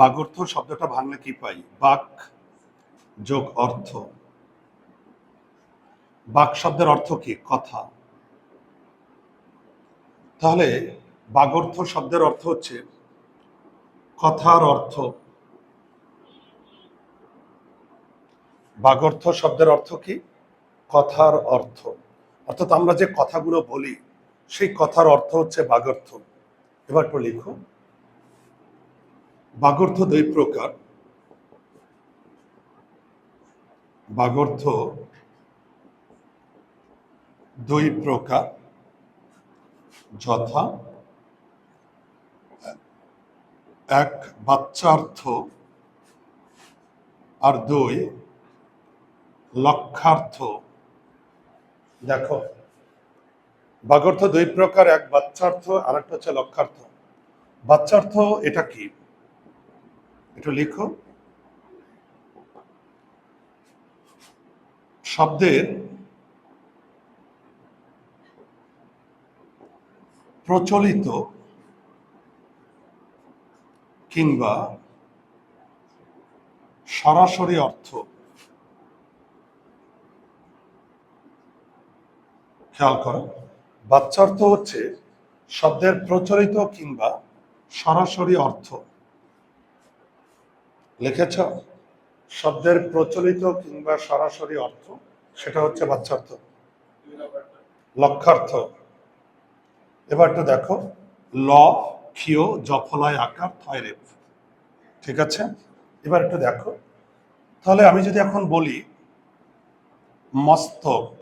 বাগর্থ শব্দটা ভাঙলে কি পাই? বাক যোগ অর্থ। বাক শব্দের অর্থ কি? কথা। তাহলে বাগর্থ শব্দের অর্থ হচ্ছে কথার অর্থ। বাগর্থ শব্দের অর্থ কি? কথার অর্থ। অর্থাৎ আমরা যে কথাগুলো বলি, সেই কথার অর্থ হচ্ছে বাগর্থ এবার একটু লিখো। বাগর্থ দুই প্রকার। বাগর্থ দুই প্রকার, যথা এক বাচ্চার্থ আর দুই লক্ষার্থ। দেখো, বাগর্থ দুই প্রকার, এক বাচ্চার্থ আর একটা হচ্ছে লক্ষার্থ। বাচ্চার্থ এটা কি? একটু লিখো। শব্দের প্রচলিত কিংবা সরাসরি অর্থ খেয়াল করো। বাচ্চার্থ হচ্ছে শব্দের প্রচলিত কিংবা সরাসরি অর্থ। লিখেছ? শব্দের প্রচলিত কিংবা সরাসরি অর্থ, সেটা হচ্ছে বাচ্চার্থ লক্ষার্থ এবার একটু দেখো। ল, ক্ষিয় জফলয় আকার থয়রেপ ঠিক আছে? এবার একটু দেখো। তাহলে আমি যদি এখন বলি, মস্তক।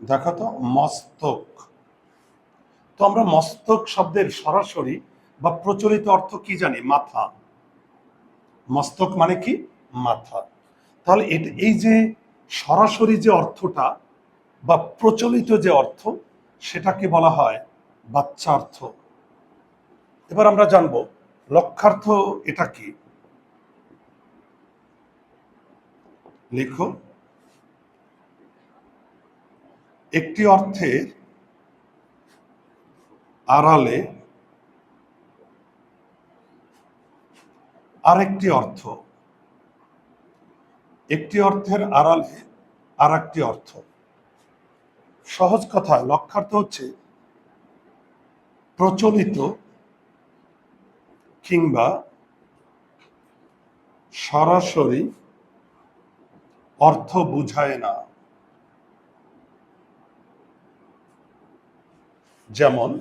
দেখো তো, মস্তক। তো আমরা মস্তক শব্দের সরাসরি বা প্রচলিত অর্থ কি জানি? মাথা। মস্তক মানে কি? মাথা। তাহলে এই যে সরাসরি যে অর্থটা বা প্রচলিত যে অর্থ, সেটাকে বলা হয় বাচ্চার্থ। এবার আমরা জানব লক্ষার্থ এটা কি? লিখো। একটি অর্থের আড়ালে আরেকটি অর্থ। একটি অর্থের আড়ালে আর একটি অর্থ। সহজ কথা লক্ষার্থ হচ্ছে প্রচলিত কিংবা সরাসরি অর্থ বুঝায় না। যেমন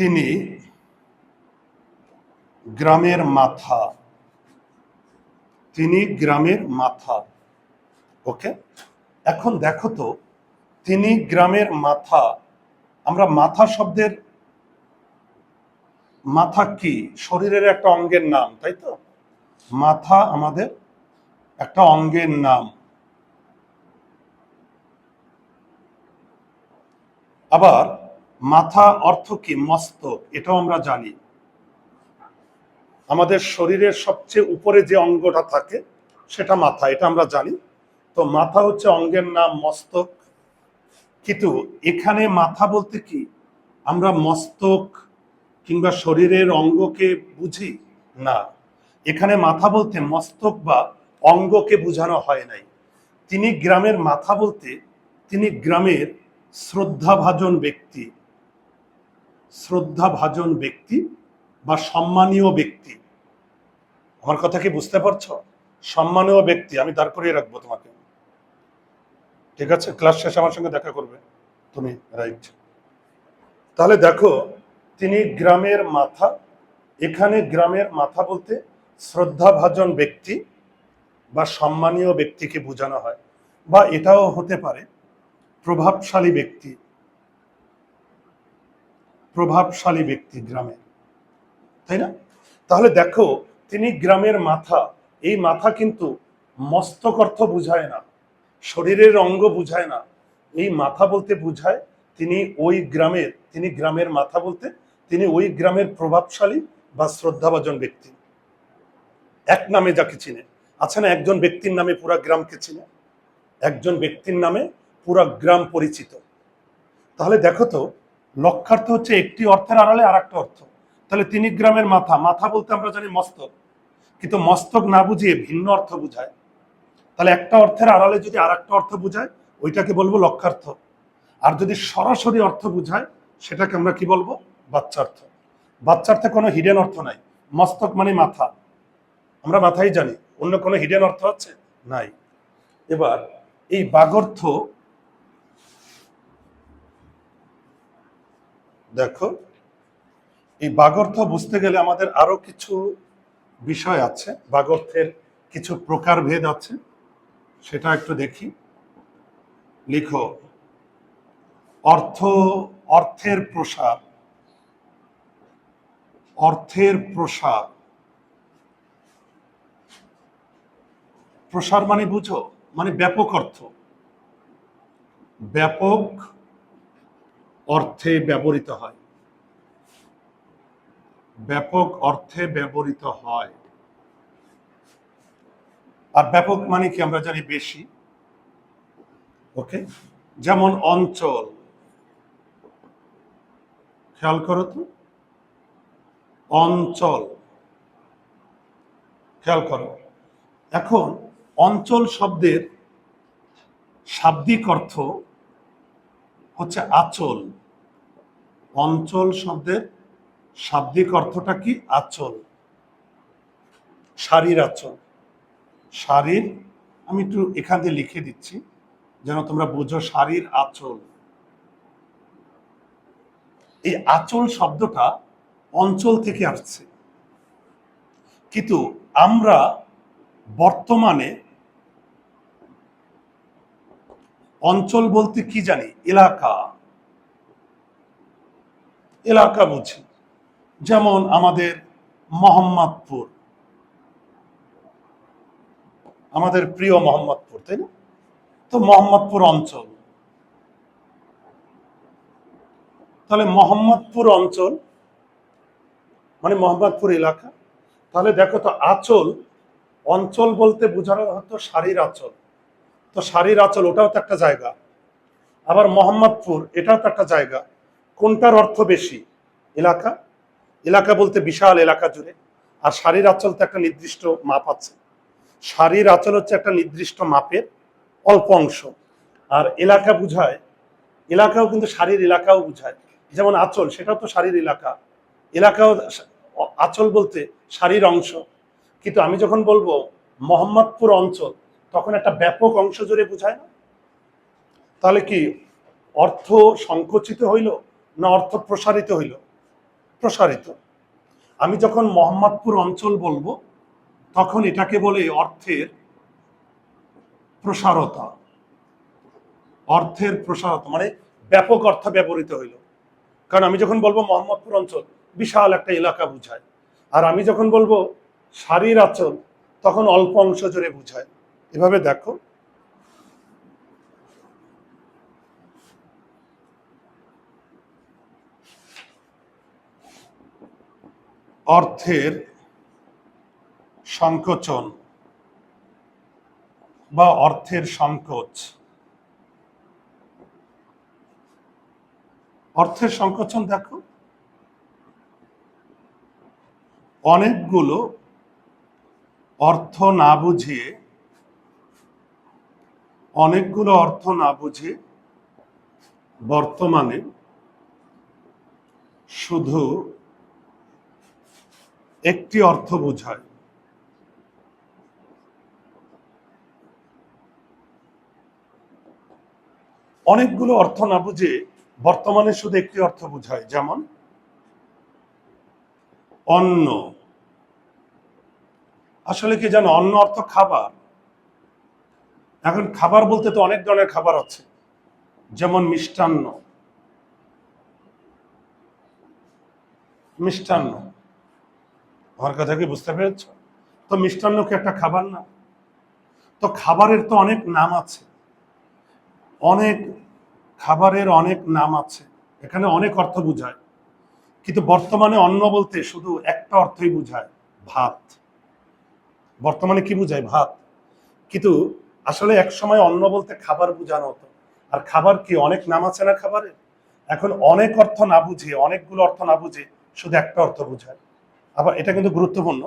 তিনি গ্রামের মাথা, তিনি গ্রামের মাথা, ওকে? এখন দেখো তো, তিনি গ্রামের মাথা, আমরা মাথা শব্দের মাথা কি? শরীরের একটা অঙ্গের নাম, তাই তো? মাথা আমাদের একটা অঙ্গের নাম। আবার মাথা অর্থ কি মস্তক এটাও আমরা জানি। আমাদের শরীরের সবচেয়ে উপরে যে অঙ্গটা থাকে, সেটা মাথা, এটা আমরা জানি। তো মাথা হচ্ছে অঙ্গের নাম মস্তক। কিন্তু এখানে মাথা বলতে কি? আমরা মস্তক কিংবা শরীরের অঙ্গকে বুঝি? না। এখানে মাথা বলতে মস্তক বা অঙ্গকে বোঝানো হয় নাই। তিনি গ্রামের মাথা বলতে তিনি গ্রামের শ্রদ্ধাভাজন ব্যক্তি। শ্রদ্ধাভাজন ব্যক্তি বা সম্মানীয় ব্যক্তি? আমার কথা কি বুঝতে পারছ? সম্মানীয় ব্যক্তি, আমি দাঁড় করিয়ে রাখব তোমাকে। ঠিক আছে? ক্লাস শেষে আমার সঙ্গে দেখা করবে। তুমি রাইট। তাহলে দেখো, তিনি গ্রামের মাথা, এখানে গ্রামের মাথা বলতে শ্রদ্ধাভাজন ব্যক্তি বা সম্মানীয় ব্যক্তিকে বোঝানো হয় বা এটাও হতে পারে প্রভাবশালী ব্যক্তি। প্রভাবশালী ব্যক্তি গ্রামে। তাই না? তাহলে দেখো, তিনি গ্রামের মাথা। এই মাথা কিন্তু মস্তক অর্থ বুঝায় না, শরীরের অঙ্গ বুঝায় না। এই মাথা বলতে বুঝায় তিনি ওই গ্রামের, তিনি গ্রামের মাথা বলতে তিনি ওই গ্রামের প্রভাবশালী বা শ্রদ্ধাভাজন ব্যক্তি। এক নামে যাকে চিনে। আছে না, একজন ব্যক্তির নামে পুরা গ্রামকে চিনে। একজন ব্যক্তির নামে পুরা গ্রাম পরিচিত। তাহলে দেখো তো লক্ষার্থ হচ্ছে একটি অর্থের আড়ালে আর একটা অর্থ। তাহলে তিন গ্রামের মাথা মাথা বলতে আমরা জানি মস্তক। কিন্তু মস্তক না বুঝিয়ে ভিন্ন অর্থ বুঝায়। তাহলে একটা অর্থের আড়ালে যদি আর একটা অর্থ বুঝায়, ওইটাকে বলব লক্ষার্থ আর যদি সরাসরি অর্থ বুঝায়, সেটাকে আমরা কি বলব? বাচ্চার্থ। বাচ্চার্থে কোনো হিডেন অর্থ নাই। মস্তক মানে মাথা। আমরা মাথায় জানি। অন্য কোনো হিডেন অর্থ আছে? নাই। এবার এই বাগর্থ দেখো, এই বাগর্থ বুঝতে গেলে আমাদের আরও কিছু বিষয় আছে। বাগর্থের কিছু প্রকারভেদ আছে, সেটা একটু দেখি। লিখো, অর্থ, অর্থের প্রসার অর্থের প্রসার। প্রসার মানে বুঝো মানে ব্যাপক অর্থ। ব্যাপক অর্থে ব্যবহৃত হয়। ব্যাপক অর্থে ব্যবহৃত হয়। আর ব্যাপক মানে কি আমরা জানি বেশি। ওকে? যেমন অঞ্চল। খেয়াল করো তো। অঞ্চল। খেয়াল করো। এখন অঞ্চল শব্দের শাব্দিক অর্থ হচ্ছে আচল। অঞ্চল শব্দের শাব্দিক অর্থটা কি? আচল। শাড়ির আচল। শাড়ির আমি একটু এখান দিয়ে লিখে দিচ্ছি, যেন তোমরা বুঝো শাড়ির আচল। এই আচল শব্দটা অঞ্চল থেকে আসছে। কিন্তু আমরা বর্তমানে অঞ্চল বলতে কি জানি? এলাকা। এলাকা বুঝি যেমন আমাদের মোহাম্মদপুর। আমাদের প্রিয় মোহাম্মদপুর, তাই না? তো মোহাম্মদপুর অঞ্চল। তাহলে মোহাম্মদপুর অঞ্চল মানে মোহাম্মদপুর এলাকা। তাহলে দেখো তো আচল, অঞ্চল বলতে বোঝানো হতো শাড়ির আচল। তো শাড়ির আচল, ওটাও তো একটা জায়গা। আবার মোহাম্মদপুর, এটাও তো একটা জায়গা। কোনটার অর্থ বেশি? এলাকা? এলাকা বলতে বিশাল এলাকা জুড়ে। আর শাড়ির আচল তো একটা নির্দিষ্ট মাপ আছে। শাড়ির আচল হচ্ছে একটা নির্দিষ্ট মাপের অল্প অংশ। আর এলাকা বুঝায়, এলাকাও কিন্তু শাড়ির এলাকাও বুঝায়। যেমন আচল, সেটাও তো শাড়ির এলাকা। এলাকাও আচল বলতে শাড়ির অংশ। কিন্তু আমি যখন বলব মোহাম্মদপুর অঞ্চল, তখন একটা ব্যাপক অংশ জুড়ে বোঝায় না? তাহলে কি অর্থ সংকুচিত হইল? না অর্থ প্রসারিত হইল? প্রসারিত। আমি যখন মোহাম্মদপুর অঞ্চল বলব, তখন এটাকে বলে অর্থের প্রসারতা। অর্থের প্রসারতা মানে ব্যাপক অর্থ ব্যবহৃত হইল। কারণ আমি যখন বলব মোহাম্মদপুর অঞ্চল, বিশাল একটা এলাকা বুঝায়। আর আমি যখন বলব শাড়ির আচল, তখন অল্প অংশ জুড়ে বুঝায়। এভাবে দেখো অর্থের সংকোচন বা অর্থের সংকোচ। অর্থের সংকোচন দেখো। অনেকগুলো অর্থ না বুঝিয়ে, অনেকগুলো অর্থ না বুঝে বর্তমানে শুধু একটি অর্থ বোঝায়। অনেকগুলো অর্থ না বুঝে বর্তমানে শুধু একটি অর্থ বোঝায়, যেমন অন্ন। আসলে কি জানো, অন্ন অর্থ খাবার। এখন খাবার বলতে তো অনেক ধরনের খাবার আছে, যেমন মিষ্টান্ন। মিষ্টান্ন। আমার কথা কি বুঝতে পেরেছ? তো মিষ্টান্ন কি একটা খাবার না? তো খাবারের তো অনেক নাম আছে। অনেক খাবারের অনেক নাম আছে। এখানে অনেক অর্থ বুঝায়। কিন্তু বর্তমানে অন্ন বলতে শুধু একটা অর্থই বুঝায়, ভাত। বর্তমানে কি বুঝায়? ভাত। কিন্তু আসলে এক সময় অন্ন বলতে খাবার বোঝানো হতো। আর খাবার কি অনেক নাম আছে না খাবারের? এখন অনেক অর্থ না বুঝে, অনেকগুলো অর্থ না বুঝে শুধু একটা অর্থ বোঝায়। আবার এটা কিন্তু গুরুত্বপূর্ণ।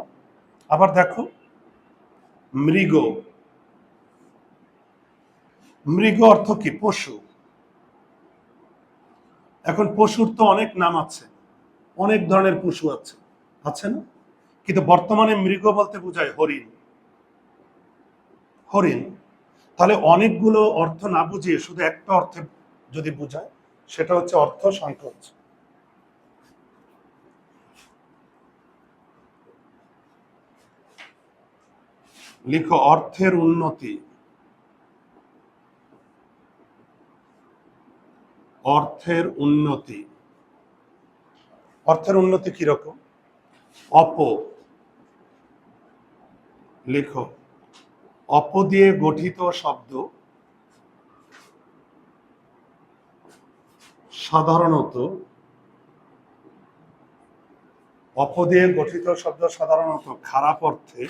আবার দেখো, মৃগ। মৃগ অর্থ কি? পশু। এখন পশুর তো অনেক নাম আছে, অনেক ধরনের পশু আছে আছে না? কিন্তু বর্তমানে মৃগ বলতে বোঝায় হরিণ। হরিণ। তাহলে অনেকগুলো অর্থ না বুঝিয়ে শুধু একটা অর্থে যদি বোঝায়, সেটা হচ্ছে অর্থ সংকোচ। লিখো অর্থের উন্নতি। অর্থের উন্নতি। অর্থের উন্নতি কীরকম অপ। লেখো অপ দিয়ে গঠিত শব্দ সাধারণত অপ দিয়ে গঠিত শব্দ সাধারণত খারাপ অর্থে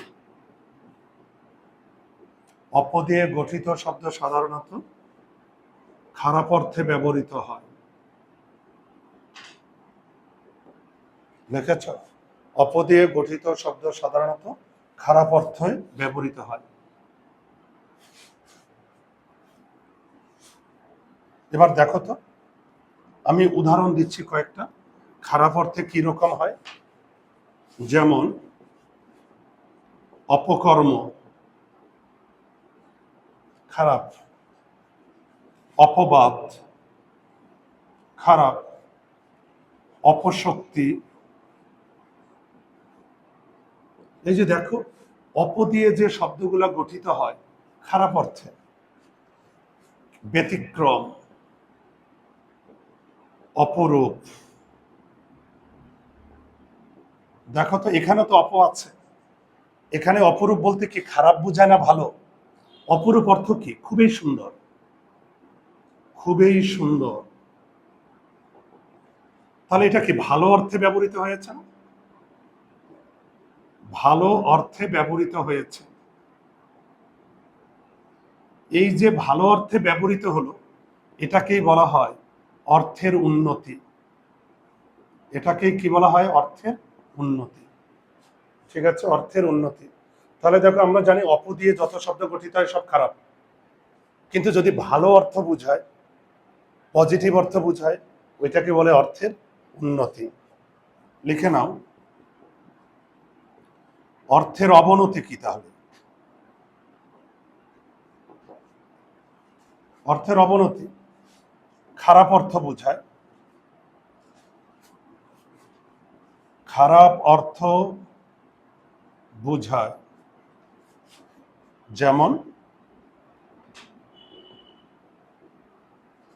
অপ দিয়ে গঠিত শব্দ সাধারণত খারাপ অর্থে ব্যবহৃত হয়। দেখেছ? অপ দিয়ে গঠিত শব্দ সাধারণত খারাপ অর্থে ব্যবহৃত হয়। এবার দেখো তো, আমি উদাহরণ দিচ্ছি কয়েকটা। খারাপ অর্থে কি রকম হয়? যেমন, অপকর্ম খারাপ, অপবাদ, খারাপ, অপশক্তি। এই যে দেখো, অপ দিয়ে যে শব্দগুলো গঠিত হয়, খারাপ অর্থে। ব্যতিক্রম, অপরূপ। দেখো তো এখানে তো অপ আছে। এখানে অপরূপ বলতে কি খারাপ বোঝায় না ভালো? অপরূপ অর্থ কি? খুবই সুন্দর। খুবই সুন্দর। তাহলে এটা কি ভালো অর্থে ব্যবহৃত হয়েছে? ভালো অর্থে ব্যবহৃত হয়েছে। এই যে ভালো অর্থে ব্যবহৃত হলো, এটাকেই বলা হয় অর্থের উন্নতি। এটাকেই কি বলা হয়? অর্থের উন্নতি। ঠিক আছে? অর্থের উন্নতি। তাহলে দেখো আমরা জানি অপ দিয়ে যত শব্দ গঠিত হয় সব খারাপ। কিন্তু যদি ভালো অর্থ বুঝায় পজিটিভ অর্থ বুঝায়, ওইটাকে বলে অর্থের উন্নতি। লিখে নাও। অর্থের অবনতি কি তাহলে? অর্থের অবনতি। খারাপ অর্থ বোঝায়। খারাপ অর্থ বোঝায়। যেমন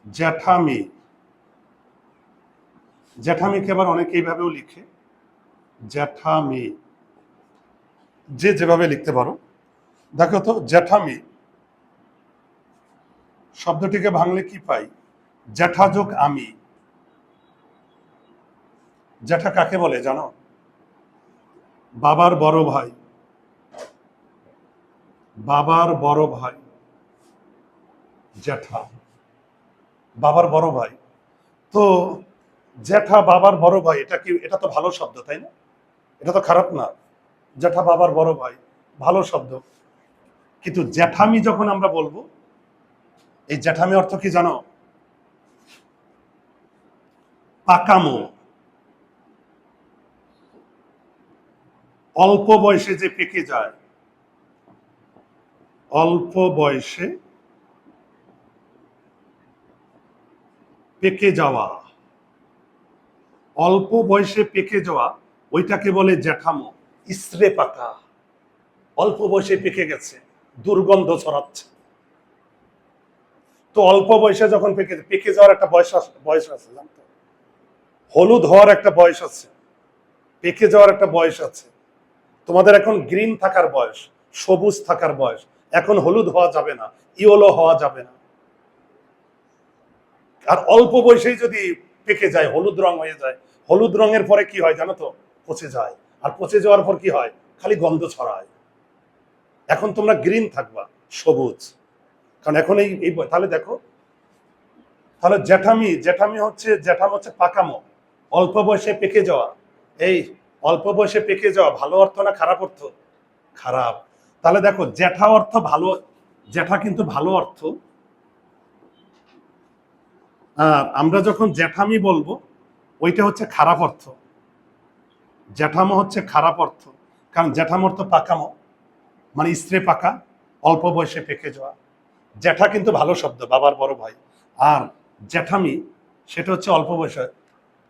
জ্যাঠামি। জ্যাঠামিকে আবার অনেকে এইভাবেও লিখে। জ্যাঠামি। যে যেভাবে লিখতে পারো। দেখো তো, জ্যাঠামি। শব্দটিকে ভাঙলে কি পাই? জ্যাঠা যোগ আমি। জ্যাঠা কাকে বলে জানো? বাবার বড় ভাই। বাবার বড় ভাই, জ্যাঠা। বাবার বড় ভাই। তো জ্যাঠা, বাবার বড় ভাই, এটা কি, এটা তো ভালো শব্দ, তাই না? এটা তো খারাপ না। জ্যাঠা, বাবার বড় ভাই, ভালো শব্দ। কিন্তু জ্যাঠামি যখন আমরা বলব, এই জ্যাঠামি অর্থ কি জানো? পাকামো। অল্প বয়সে যে পেকে যায় অল্প বয়সে পেকে যাওয়া, অল্প বয়সে পেকে যাওয়া, ওইটাকে বলে জ্যাঠামো, ইসরে পাকা। অল্প বয়সে পেকে গেছে, দুর্গন্ধ ছড়াচ্ছে। তো অল্প বয়সে যখন পেকে পেকে যাওয়ার একটা বয়স বয়স আছে জানতো হলুদ হওয়ার একটা বয়স আছে, পেকে যাওয়ার একটা বয়স আছে। তোমাদের এখন গ্রিন থাকার বয়স, সবুজ থাকার বয়স এখন হলুদ হওয়া যাবে না, ইয়েলো হওয়া যাবে না। আর অল্প বয়সেই যদি পেকে যায়, হলুদ রং হয়ে যায়, হলুদ রঙের পরে কি হয় জানো তো? পচে যায়। আর পচে যাওয়ার পর কি হয়? খালি গন্ধ ছড়ায়। এখন তোমরা গ্রিন থাকবা, সবুজ। কারণ এখন এই এই তাহলে দেখো, তাহলে জ্যাঠামি জ্যাঠামি হচ্ছে, জ্যাঠাম হচ্ছে পাকামো। অল্প বয়সে পেকে যাওয়া। এই অল্প বয়সে পেকে যাওয়া, ভালো অর্থ না খারাপ অর্থ? খারাপ। তাহলে দেখো, জ্যাঠা অর্থ ভালো, জ্যাঠা কিন্তু ভালো অর্থ। আমরা যখন জ্যাঠামি বলব, ওইটা হচ্ছে খারাপ অর্থ। জ্যাঠামো হচ্ছে খারাপ অর্থ। কারণ জ্যাঠাম অর্থ পাকামো। মানে স্ত্রী পাকা, অল্প বয়সে পেকে যাওয়া। জ্যাঠা কিন্তু ভালো শব্দ, বাবার বড় ভাই। আর জ্যাঠামি, সেটা হচ্ছে অল্প বয়সে।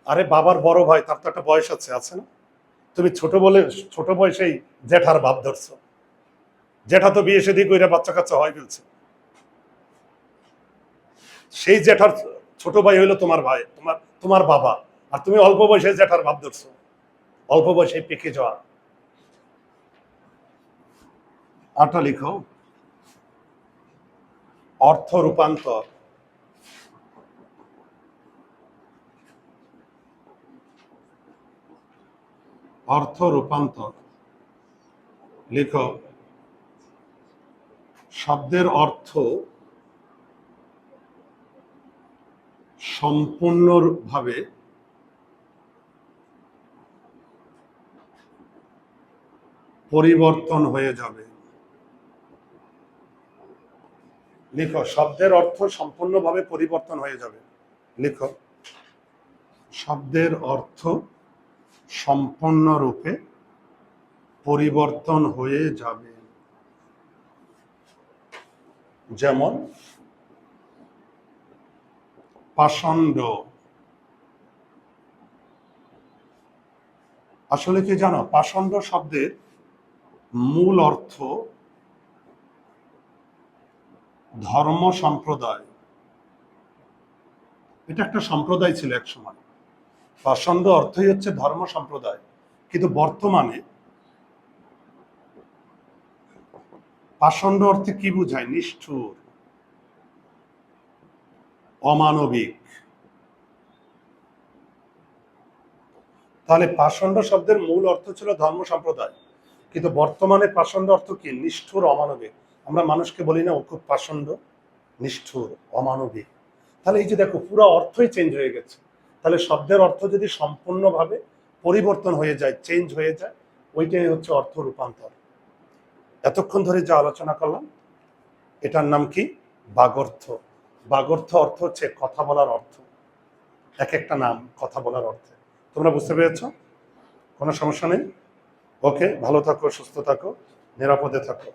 আরে বাবার বড় ভাই, তার তো একটা বয়স আছে আছে না? তুমি ছোট বলে, ছোট বয়সেই জ্যাঠার ভাব ধরছো। জ্যাঠা তো বিয়ে সেদিক কইরা বাচ্চা কাচ্চা হয় ফেলছে। সেই জেঠার ছোট ভাই হইল তোমার ভাই, তোমার তোমার বাবা। আর তুমি অল্প বয়সে জেঠার ভাব ধরছো। অল্প বয়সে পেকে যাওয়া। আটা লিখো। অর্থ রূপান্তর। অর্থ রূপান্তর। লিখো। শব্দের অর্থ সম্পূর্ণভাবে পরিবর্তন হয়ে যাবে। লিখো, শব্দের অর্থ সম্পূর্ণভাবে পরিবর্তন হয়ে যাবে। লিখো, শব্দের অর্থ সম্পূর্ণরূপে পরিবর্তন হয়ে যাবে। যেমন পাষণ্ড। আসলে কি জানো, পাষণ্ড শব্দের মূল অর্থ ধর্ম সম্প্রদায়। এটা একটা সম্প্রদায় ছিল এক সময় পাষণ্ড অর্থই হচ্ছে ধর্ম সম্প্রদায়। কিন্তু বর্তমানে পাষণ্ড অর্থে কি বোঝায়? নিষ্ঠুর, অমানবিক। তাহলে পাষণ্ড শব্দের মূল অর্থ ছিল ধর্ম সম্প্রদায়। কিন্তু বর্তমানে পাষণ্ড অর্থ কি? নিষ্ঠুর, অমানবিক। আমরা মানুষকে বলি না ও খুব পাষণ্ড, নিষ্ঠুর, অমানবিক। তাহলে এই যে দেখো, পুরো অর্থই চেঞ্জ হয়ে গেছে। তাহলে শব্দের অর্থ যদি সম্পূর্ণভাবে পরিবর্তন হয়ে যায় চেঞ্জ হয়ে যায়, ওইটাই হচ্ছে অর্থ রূপান্তর। এতক্ষণ ধরে যা আলোচনা করলাম, এটার নাম কি? বাগর্থ। বাগর্থ অর্থ হচ্ছে কথা বলার অর্থ। এক একটা নাম কথা বলার অর্থে। তোমরা বুঝতে পেরেছ? কোনো সমস্যা নেই? ওকে, ভালো থাকো, সুস্থ থাকো, নিরাপদে থাকো।